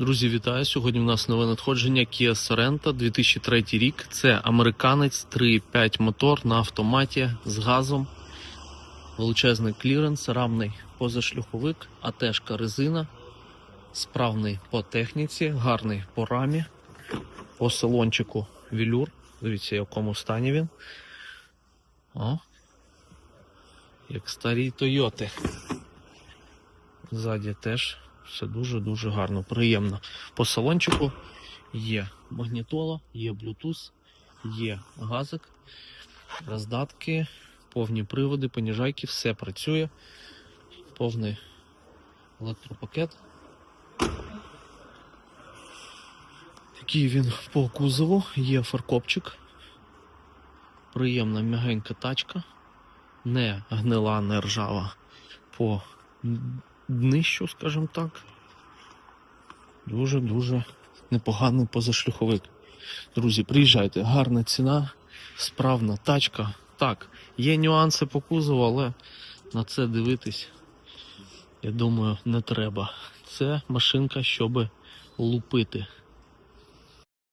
Друзі, вітаю! Сьогодні у нас нове надходження Kia Sorento 2003 рік. Це американець 3.5 мотор на автоматі з газом. Величезний кліренс, рамний позашлюховик, АТшка резина, справний по техніці, гарний по рамі, по салончику велюр. Дивіться, в якому стані він. О, як старі Тойоти. Ззаді теж все дуже-дуже гарно, приємно. По салончику є магнітола, є Bluetooth, є газик, роздатки, повні приводи, поніжайки, все працює. Повний електропакет. Такий він по кузову, є фаркопчик. Приємна м'ягенька тачка. Не гнила, не ржава по днищу, скажімо так. Дуже-дуже непоганий позашлюховик. Друзі, приїжджайте, гарна ціна, справна тачка. Так, є нюанси по кузову, але на це дивитись, я думаю, не треба. Це машинка, щоб лупити.